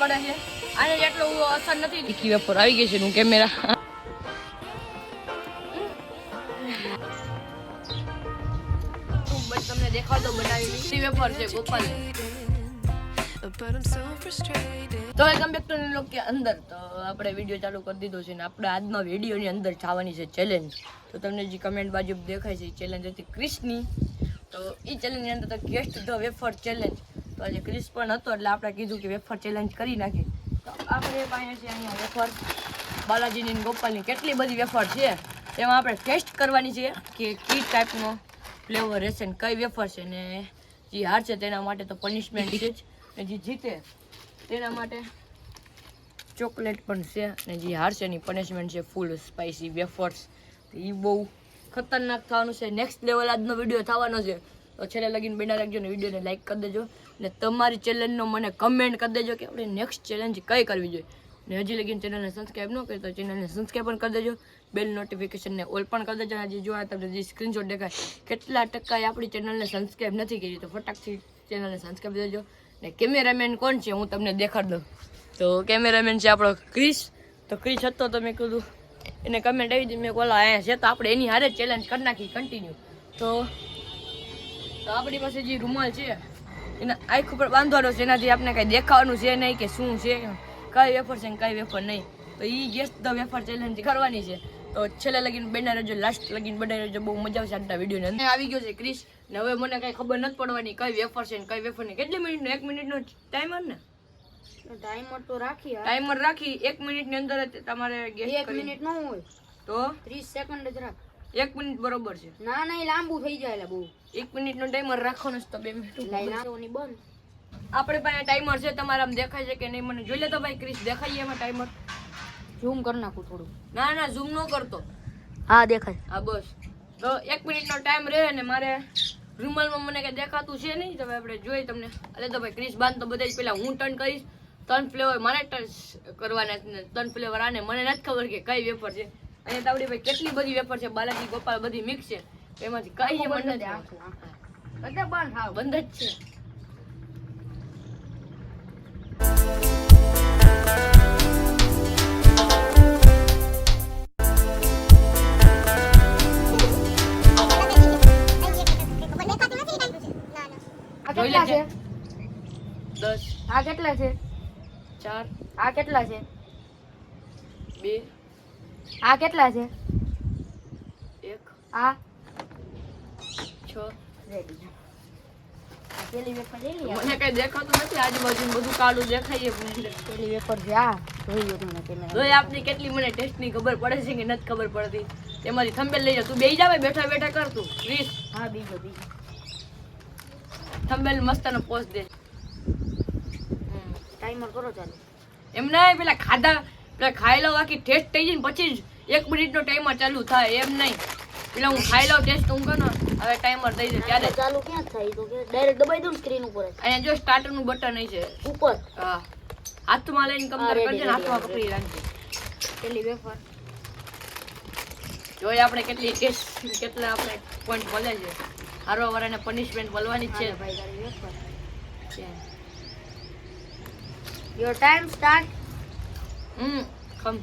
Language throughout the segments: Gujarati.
પડે છે. આને જેટલો અસર નથી વેફર આવી ગઈ છે હું કેમેરા. તમને દેખાડો બનાવેલી તી વેફર છે Gopal. But I'm so frustrated. તો વેલકમ બેક ટુ લોક કે અંદર. તો આપણે વીડિયો ચાલુ કરી દીધો છે ને આપણે આજના વિડીયોની અંદર જવાની છે ચેલેન્જ તો તમને જે કમેન્ટ બાજુ દેખાય છે ચેલેન્જ હતી ક્રિશની. તો એ ચેલેન્જની અંદર તો ગેસ્ટ ધ વેફર ચેલેન્જ તો આજે ક્રિસ પણ હતો એટલે આપણે કીધું કે વેફર ચેલેન્જ કરી નાખી તો આપણે પાસે છે, અહીંયા વેફર. બાલાજીની ગોપાલની કેટલી બધી વેફર છે. તેમાં આપણે ટેસ્ટ કરવાની છે કે કઈ ટાઈપનો ફ્લેવર રહેશે ને કઈ વેફર છે ને જે હાર છે તેના માટે તો પનિશમેન્ટ છે જ. ને જે જીતે તેના માટે ચોકલેટ પણ છે અને જે હારશે એની પનિશમેન્ટ છે ફૂલ સ્પાઇસી વેફર્સ એ બહુ ખતરનાક થવાનું છે. નેક્સ્ટ લેવલ આજનો વીડિયો થવાનો છે. તો છેલ્લે લગીને બેના રાખજો ને વિડીયોને લાઈક કરી દેજો. ને તમારી ચેલેન્જનો મને કમેન્ટ કરી દેજો કે આપણે નેક્સ્ટ ચેલેન્જ કઈ કરવી જોઈએ. ને હજી લગીને ચેનલને સબસ્ક્રાઈબ ન કરી તો ચેનલને સબસ્ક્રાઈબ પણ કરી દેજો. બેલ નોટિફિકેશનને ઓલ પણ કરી દેજો. હજી જો આ તમને જે સ્ક્રીનશોટ દેખાય, કેટલા ટકાએ આપણી ચેનલને સબસ્ક્રાઈબ નથી કરી તો ફટાકથી ચેનલને સબસ્ક્રાઈબ દેજો. ને કેમેરામેન કોણ છે હું તમને દેખાડ દઉં. તો કેમેરામેન છે આપણો ક્રિશ. તો ક્રિશ હતો તો મેં કીધું, એને કમેન્ટ આવી દીધી મેં કોલા અહીંયા છે તો આપણે એની હારે ચેલેન્જ કરી નાખી કન્ટિન્યુ તો તો આપણી પાસે જે રૂમાલ છે એના આંખ ઉપર બાંધવાનો છે એનાથી આપણે કાંઈ દેખાવાનું છે નહીં કે શું છે. કઈ વેફર છે ને કઈ વેફર નહીં. તો એ ગેસ ધ વેફર ચેલેન્જ કરવાની છે. તો છેલ્લે લગીને બેના રહેજો લાસ્ટ લગીને બધા રહેજો. બહુ મજા આવશે આજના વિડીયોને આવી ગયો છે ક્રિશ. ને હવે મને કાંઈ ખબર નથી પડવાની કઈ વેફર છે ને કઈ વેફર નહીં. કેટલી મિનિટનો? એક મિનિટનો ટાઈમર ને? ટાઈમર તો રાખી. ટાઈમર રાખી એક મિનિટની અંદર જ તમારે ગેસ એક મિનિટ નો હોય. તો? ત્રીસ સેકન્ડ જ રાખ. એક મિનિટ બરોબર છે. ના ના એ લાંબુ થઈ જાય બહુ. એક મિનિટનો ટાઈમર રાખવાનો છે તો બે મિનિટ બંધ. આપણે પાસે ટાઈમર છે તમારે આમ દેખાય છે કે નહીં? મને જોઈ લે તો ભાઈ ક્રિશ દેખાય એમાં ટાઈમર? ઝૂમ કરી નાખું થોડું. ના ના ઝૂમ ન કરતો. હા દેખાય. હા બસ. તો એક મિનિટનો ટાઈમ રહે ને મારે રૂમાલમાં મને કઈ દેખાતું છે નહીં? તો આપણે જોઈએ તમને. અરે તો ભાઈ ક્રિશ બાંધ તો બધા જ પહેલા હું ટર્ન કરીશ. ત્રણ ફ્લેવર મારે ટર્ન કરવાના ત્રણ ફ્લેવર આને. મને નથી ખબર કે કઈ વેફર છે. અહીંયા તાવડી ભાઈ કેટલી બધી વેપર છે બાલાજી ગોપાલ બધી મિક્સ છે. એમાંથી કઈ બંધ નથી બધા બંધ હા બંધ જ છે. કેટલા છે? દસ. આ કેટલા છે? ચાર. આ કેટલા છે? બે. આ કેટલા છે? એક. આ? છ. રેડી પેલી વેફર લઈ લે. મને કઈ દેખાતું નથી. આજુબાજુ બધું કાળું દેખાય પેલી વેફર છે આ. જોઈ લો કેમેરા જોઈ આપની કેટલી મને ટેસ્ટની ખબર પડે છે કે નથી ખબર પડતી. તેમાંથી થંબેલ લઈ જા. તું બેહી જાવે બેઠા બેઠા કર તું. વીસ. હા બીજો બીજો. થંબેલ મસ્તનો પોસ્ટ દે. ટાઈમર કરો ચાલો. એમ નહીં પેલા ખાધા પેલા ખાઈ લઉં આખી ટેસ્ટ થઈ જાય પછી જ એક મિનિટનો ટાઈમર ચાલુ થાય એમ નહીં. એટલે હું ખાઈ લઉં ટેસ્ટ હું કર હવે ટાઈમર થઈ જાય ત્યારે. ચાલુ ક્યાં થાય? તો કે ડાયરેક્ટ દબાઈ દઉં સ્ક્રીન ઉપર અહીંયા જો સ્ટાર્ટરનું બટન નહીં છે. ઉપર? હા. હાથમાં લઈને કમ્પેર કરજે ને હાથમાં પકડી રાખજે. પેલી વેફર જોઈએ આપણે કેટલી ટેસ્ટ કેટલા આપણે પોઈન્ટ મળે છે. હારવા વાળાને પનિશમેન્ટ મળવાની છે. ભાઈ તારી વેફર છે યોર ટાઈમ સ્ટાર્ટ હમ ખમ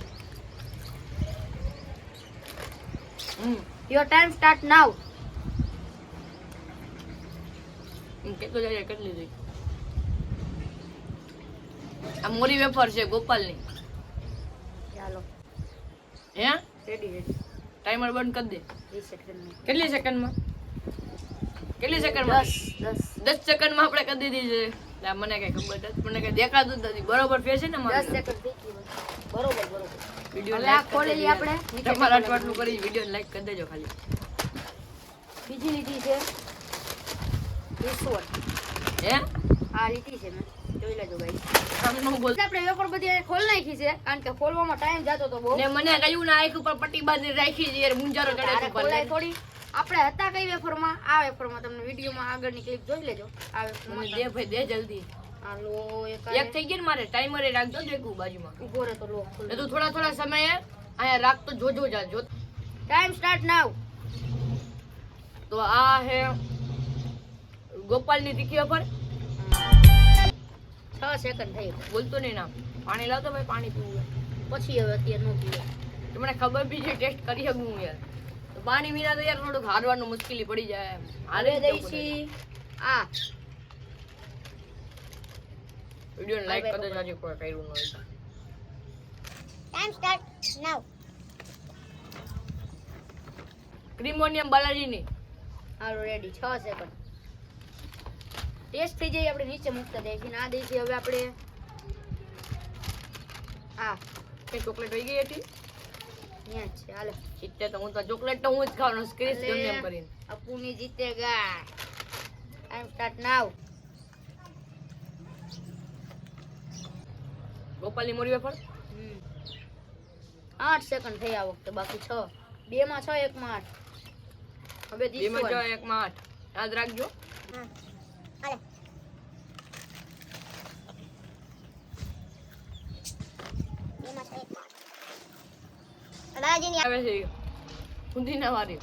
હમ યોર ટાઈમ સ્ટાર્ટ નાવ હમ, કેટલું જાય કેટલી જોઈ આ મોરી વેફર છે ગોપાલની. ચાલો. હે? રેડી રેડી ટાઈમર બંધ કરી દે. કેટલી સેકન્ડમાં કેટલી સેકન્ડમાં દસ દસ. સેકન્ડમાં આપણે કરી દીધી છે. મને કઈ ખબર મને કઈ દેખાતું નથી. બરોબર ફેર છે ને દસ સેકન્ડ બરોબર બરોબર. વીડિયો હવે આ ખોલેલી આપણે. નીચે તમારા કરી વીડિયો લાઈક કરી દેજો ખાલી. બીજી લીટી છે. ઈશ્વર હે? આ લીટી છે મેં. જોઈ લેજો ગાઈસ આપણે વેફર બધી ખોલ નાખી છે કારણ કે ખોલવામાં ટાઈમ જતો તો બહુ. ને મને કહ્યું ને ઉપર પટ્ટી બાંધી રાખી છે યાર મુંજારો ચડે. થોડી. આપણે હતા કઈ વેફરમાં? આ વેફરમાં. તમને વિડીયોમાં આગળની ક્લિપ જોઈ લેજો. આ વેફરમાં દે ભાઈ દે જલ્દી. હાલો એક થઈ ગઈ ને મારે ટાઈમરે રાખજો દેખું બાજુમાં. ઊભો રહે તો લોક ખોલ. ને તું થોડા થોડા સમયે અહીંયા રાખતો જોજો જા જો. ટાઈમ સ્ટાર્ટ નાવ તો આ હે ગોપાલની તીખી વેફર છ સેકન્ડ થઈ બોલતો નહીં નામ. પાણી લાવતો ભાઈ પાણી પીવું પછી હવે અત્યારે નો પીવે. તો મને ખબર બી છે ટેસ્ટ કરી શકું યાર. તો પાણી વિના તો યાર થોડુંક હારવાનું મુશ્કેલી પડી જાય હારે દઈશી. આ. વિડીયોને લાઈક કરી દેજો હજી કોઈ કર્યું ન હોય. Time start now. ક્રિમોનિયમ બાલાજીની હાલો રેડી 6 સેકન્ડ ટેસ્ટ થઈ જાય આપણે નીચે મૂકતા દઈશું ના આ હવે આપણે આ કઈ ચોકલેટ હોઈ ગઈ હતી? ત્યાં જ છે. હાલો. જીતે તો હું તો ચોકલેટ તો હું જ ખાવાનો. સ્ક્રેચ કરીને. કરીને અપુની જીતેગા. ટાઈમ સ્ટાર્ટ નાવ ગોપાલની મોરી વેફર આઠ સેકન્ડ થઈ આ વખતે બાકી છ. બે માં છ એક માં આઠ. હવે this બેમાં છ one. એકમાં આઠ. યાદ રાખજો. હા. હાલે. બેમાં છે એક વાર. દાદાજીની આવે છે. ફુંદીના વાળી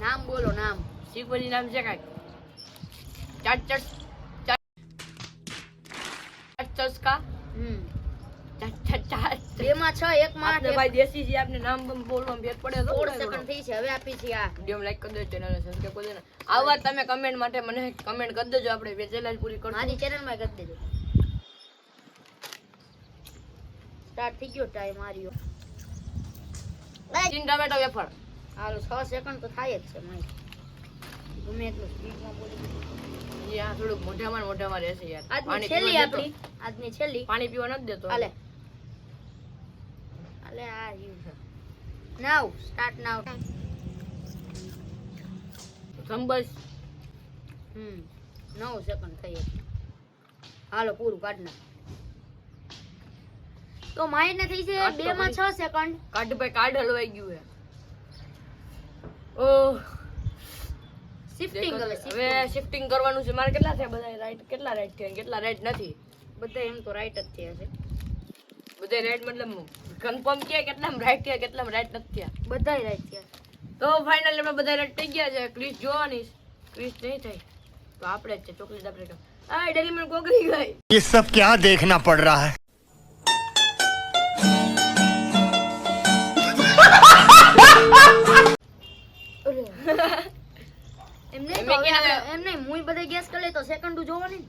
નામ બોલો નામ. શીખવજી નામ છે કાંઈક. ચાટ ચટ ચાટ ચાટ ચસ્કા. હમ. ચાટ ચાટ ચાટ બે માં છ એક માં આપણે ભાઈ દેશી છે આપને નામ બોલવામાં ફેર પડે તો સોળ સેકન્ડ થઈ છે હવે આપી છે આ. વીડિયો લાઈક કરી દેજો ચેનલને સબસ્ક્રાઇબ કરી દેજો આવા તમે કમેન્ટ માટે મને કમેન્ટ કરી દેજો આપણે બે ચેલેન્જ પૂરી કરશું. મારી ચેનલમાં કરી દેજો. સ્ટાર્ટ થઈ ગયો ટાઈમ આર્યો ચીન ટમેટો વેફર. હાલો છ સેકન્ડ તો થાય જ છે મારી. ગમે એટલું સ્પીડમાં બોલી યા થોડુંક મોઢામાં મોઢામાં રહેશે યાર. આજની છેલ્લી આપણી આજની છેલ્લી. પાણી પીવા નથી દેતો. હાલે. આ રહ્યું છે નાવ સ્ટાર્ટ નાવ સંબસ હમ નવ સેકન્ડ થઈ હાલો પૂરું કાઢ ના તો માઈને થઈ છે બે માં છ સેકન્ડ કાઢ ભાઈ કાર્ડ હલવાઈ ગયું હે ઓહ શિફ્ટિંગ હવે શિફ્ટિંગ કરવાનું છે. મારે કેટલા થયા? બધા રાઈટ કેટલા રાઈટ થયા કેટલા રાઈટ નથી બધા એમ તો રાઈટ જ થયા છે. બધા રાઈટ મતલબ કન્ફર્મ કે કેટલામ રાઈટ થયા કેટલામ રાઈટ નથી થયા બધાય રાઈટ થયા તો ફાઇનલી આપણે બધા રાઈટ થઈ ગયા છે ક્રિસ જોવાની ક્રિસ નહીં થઈ તો આપણે જ છે ચોકલેટ આપણે આ ડેરી મને કોકરી ગઈ ये सब क्या देखना पड़ रहा है એમ નહીં એમ તો કે હવે હવે- એમ નહીં મુંય બધા ગેસ કરી લે તો સેકન્ડ જોવાની ને.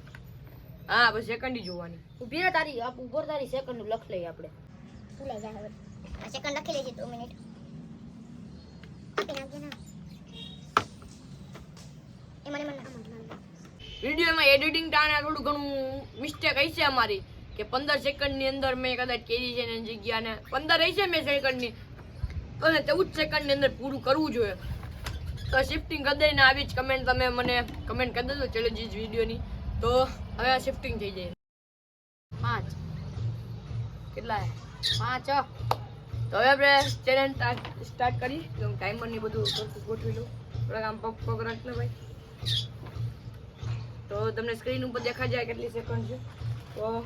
હા બસ સેકન્ડ જોવાની ઊભી રહે તારી આપ ઉપર તારી સેકન્ડ લખ લઈએ આપણે ભૂલાઈ જાય હવે. આ સેકન્ડ લખી લેજે two મિનિટ. વિડીયોમાં એડિટિંગ ટાણે થોડું ઘણું મિસ્ટેક છે અમારી. કે પંદર સેકન્ડની અંદર મેં કદાચ કેરી છે એની જગ્યાને. પંદર છે મેં સેકન્ડની અને ચૌદ સેકન્ડની અંદર પૂરું કરવું જોઈએ. તો શિફ્ટિંગ કરી દઈને આવી જ કમેન્ટ તમે મને કમેન્ટ કરી દેજો ચેલેન્જીસ વિડીયોની તો હવે શિફ્ટિંગ થઈ જાય. પાંચ. કેટલા હે? તો હવે આપણે ચેલેન્જ સ્ટાર્ટ કરી હું ટાઈમર બધું ગોઠવી લઉં. થોડાક આમ પગ ભાઈ. તો તમને સ્ક્રીન ઉપર દેખાઈ જાય કેટલી સેકન્ડ છે. તો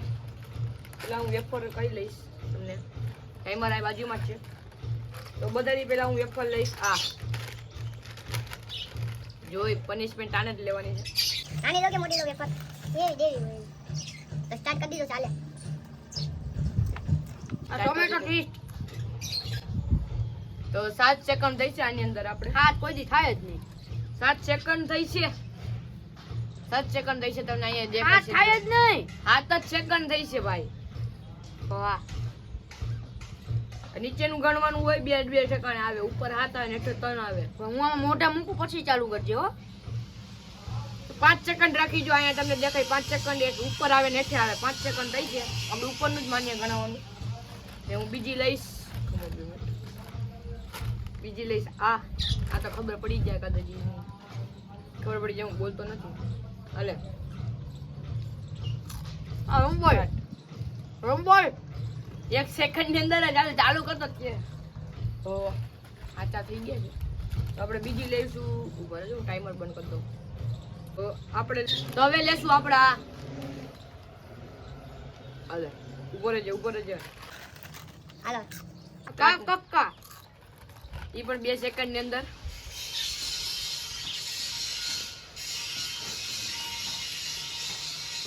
પેલા હું વેફર કહી લઈશ તમને. ટાઈમર આ બાજુમાં છે. તો બધાની પહેલાં હું વેફર લઈશ. આ. જોઈ પનિશમેન્ટ આને જ લેવાની છે. નાની લો કે મોટી લો વેફર? એ દેવી તો સ્ટાર્ટ કરી દીધો ચાલે. ટોમેટો ટ્વિસ્ટ તો સાત સેકન્ડ થઈ છે આની અંદર આપણે. હા કોઈ દી થાય જ નહીં. સાત સેકન્ડ થઈ છે. સાત સેકન્ડ થઈ છે તમને અહીંયા હાથ થાય જ નહીં. સાત જ સેકન્ડ થઈ છે ભાઈ. વાહ નીચેનું ગણવાનું હોય બે બે સેકન્ડ આવે ઉપર હાથ આવે હેઠળ ત્રણ આવે. હું આમાં મોઢા મૂકું પછી ચાલુ કરજે હો. પાંચ સેકન્ડ રાખી જો અહીંયા તમને દેખાય પાંચ સેકન્ડ એક ઉપર આવે ને હેઠે આવે. પાંચ સેકન્ડ થઈ છે. આપણે ઉપરનું જ માન્ય ગણાવવાનું ને હું બીજી લઈશ. બીજી લઈશ. આ આ તો ખબર પડી જાય કદાચ. ખબર પડી જાય, હું બોલતો નથી. આ રંબોલ રંબોલ એક સેકન્ડની અંદર જ હાલે, ચાલુ કરતો છે તો આચા થઈ ગયા છે. તો આપણે બીજી લઈશું. ઊભા રહેજો ટાઈમર બંધ કરી દઉં. તો આપણે, તો હવે લેશું આપણા. હાલે. ઊભો રહેજે ઊભો રહેજે. હાલો. કા કક્કા એ પણ બે સેકન્ડની અંદર.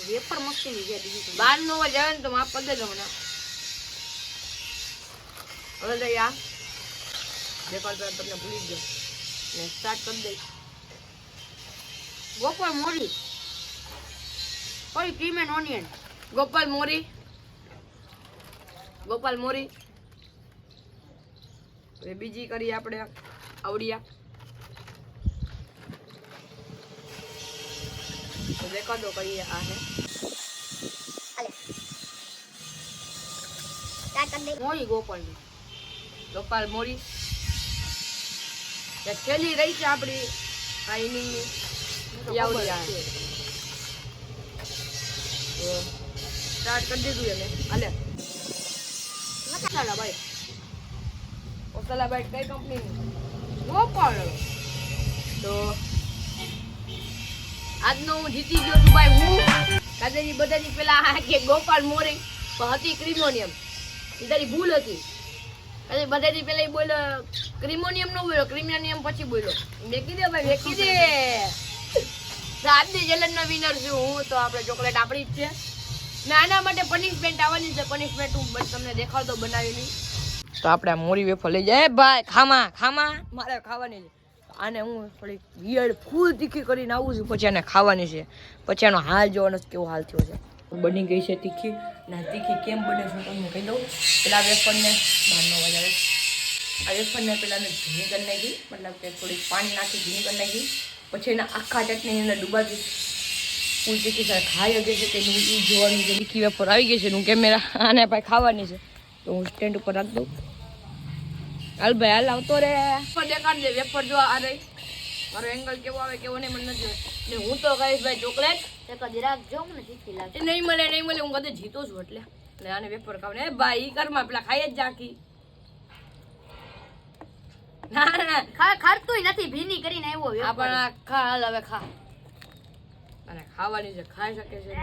વેપર મસ્તીની છે બીજું કંઈ. બાર નો અવાજ આવે ને તો માફ કરી દેજો મને. હવે લઈ આ રેકોર્ડ પર તમને ભૂલી ગયો. ને સ્ટાર્ટ કરી દઈશ ગોપાલ મોરી. કોઈ cream and onion Gopal Mori. Gopal Mori. હવે બીજી કરી આપણે આવડિયા. કદો કરીએ આ હે. મોરી ગોપાલની. ગોપાલ મોરી. જે રહી છે આપણી આ ઇનિંગની. આવડિયા સ્ટાર્ટ કરી દીધું એને. હાલે. ચાલો ભાઈ ઓસલા બાઈટ કઈ કંપનીની પણ. તો આજનો હું જીતી ગયો છું ભાઈ હું. કાજેની બધાની પેલા આ કે ગોપાલ મોરી પણ હતી ક્રિમોનિયમ. તારી ભૂલ હતી. અરે બધાની પેલા એ બોલ્યો, ક્રિમોનિયમ નો બોલ્યો, ક્રિમોનિયમ પછી બોલ્યો. મેં દે ભાઈ, મેં કીધે. તો આજની ચેલેન્જ નો વિનર છું હું, તો આપણે ચોકલેટ આપણી જ છે. ને આના માટે પનિશમેન્ટ આવવાની છે. પનિશમેન્ટ હું તમને દેખાડતો બનાવીને તો આપણે આ મોરી વેફર લઈ જાય. ભાઈ, ખામા ખામા. મારે ખાવાની છે. આને હું થોડીક વિયર્ડ ફૂલ તીખી કરીને આવું છું. પછી આને ખાવાની છે. પછી આનો હાલ જોવાનો કેવો હાલ થયો છે. બની ગઈ છે તીખી. ને તીખી કેમ બને છે તમને કહી દઉં. પેલા વેફરને બહારનો અવાજ આવે. આ વેફરને પેલા મેં ભીની કરી નાખી. મતલબ કે થોડીક પાણી નાખી ભીની કરી નાખી. પછી એના આખા ચટણીની અંદર ડૂબાવી. ફૂલ તીખી ખાઈ ગઈ છે. તેનું ઈ જોવાનું છે. તીખી વેફર આવી ગઈ છે. હું કેમેરા. આને ભાઈ ખાવાની છે. તો હું સ્ટેન્ડ ઉપર રાખી દઉં. હાલ ભાઈ હાલ આવતો રે. વેફર દેખાડ દે વેફર જો આ રહી. મારો એંગલ કેવો આવે કેવો નહીં મને નથી ને હું તો કહીશ ભાઈ ચોકલેટ તે કદી રાખજો મને ને લાગે નહીં મળે નહીં મળે હું કદી જીતો છું એટલે. એટલે આને વેફર ખાવ ને ભાઈ ઈ ઘરમાં પેલા ખાઈ જ જાખી. ના ના ખા ખાતું નથી ભીની કરીને આવ્યો આ વેફર. પણ આ ખા હાલ હવે ખા. અને ખાવાની છે ખાઈ શકે છે.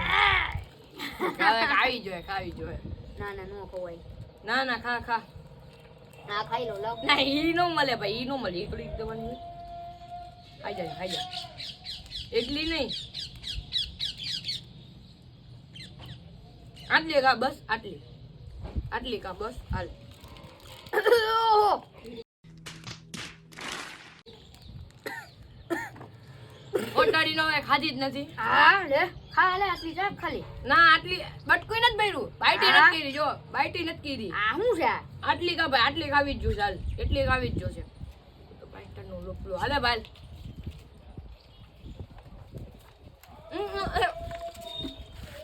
ખાવી જોઈએ ખાવી જોઈએ. ના ના નો ખવાય. ના ના ખા ખા. ના ખાઈ લો લાવ. ના ઈ નો મળે ભાઈ ઈ નો મળે. એકલી દવાની ખાઈ જાય ખાઈ જાય. એટલી નહીં. આટલી ખા બસ આટલી. આટલી ખા બસ હાલ. ઓટાડી નો ખાધી જ નથી. હા લે. ખા લે આટલી જા ખાલી. ના આટલી બટકુઈ નથી ભર્યું. બાઈટી નથી કરી જો બાઈટી નથી કરી આ શું છે? આટલી કા ભાઈ આટલી ખાવી જ જો ચાલ. એટલી ખાવી જ જોશે તો પાઇસ્ટરનું લોપલો હાલે અરે,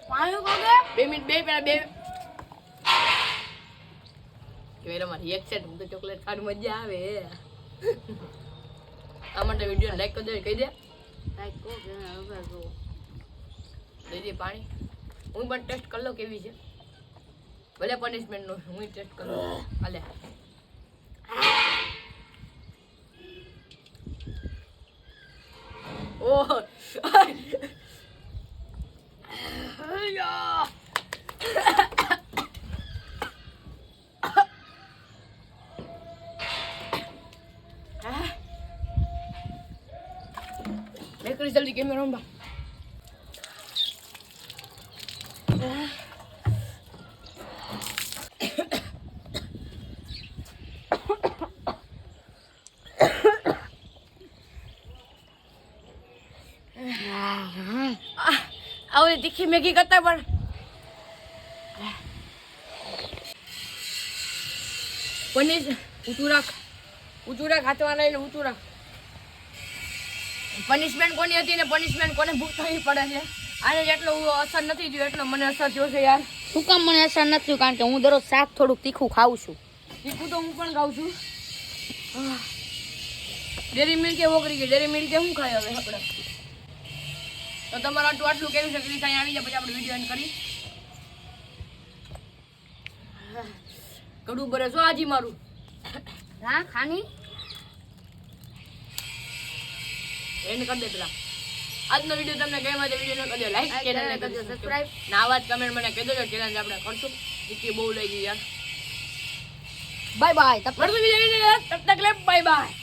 પાણી કોગે બે. મિનિટ બે પેલા બે. મારી એક સેટ હું તો ચોકલેટ ખાવાની મજા આવે. આ માટે વીડિયો લાઈક કરી દે કહી દે. કે હવે જો દઈ દે પાણી. હું પણ ટેસ્ટ કરી લઉં કેવી છે. ભલે પનિશમેન્ટ નો હું ટેસ્ટ કરી લઉં. હાલે. ઓહ અય્યા. નીકળી જલ્દી કેમેરા માં આવડી તીખી મેગી કરતા પણ. પનીર ઊંચું રાખ. ઊંચું રાખ હાથમાં લઈને ઊંચું રાખ. પનિશમેન્ટ કોની હતી ને પનિશમેન્ટ કોને ભૂગવવી પડે છે? આને જેટલો અસર નથી થયો એટલો મને અસર થયો છે યાર. શું કામ મને અસર નથી થયું? કારણ કે હું દરરોજ શાક થોડુંક તીખું ખાઉં છું. તીખું તો હું પણ ખાઉં છું. ડેરી મિલ્ક ઓગળી ગઈ. ડેરી મિલ્ક શું ખાય હવે આપણે તો તમારે આટલું આટલું કેવું છે? ક્રિસ અહીં આવી જાય પછી આપણે વીડિયો એન્ડ કરી કડું બરે શું આજી મારું. હા ખાની? એન્ડ કરી દે પેલા. આજનો વીડિયો તમને ગમ્યો તો વીડિયો કરી દો લાઈક Like, ચેનલ ને કરજો, કરજો સબસ્ક્રાઇબ ના વાત કમેન્ટ મને કહી દેજો ચેનલ આપણે કરશું. ટીકી બહુ લઈ ગઈ યાર બાય બાય તબ તક લે બાય બાય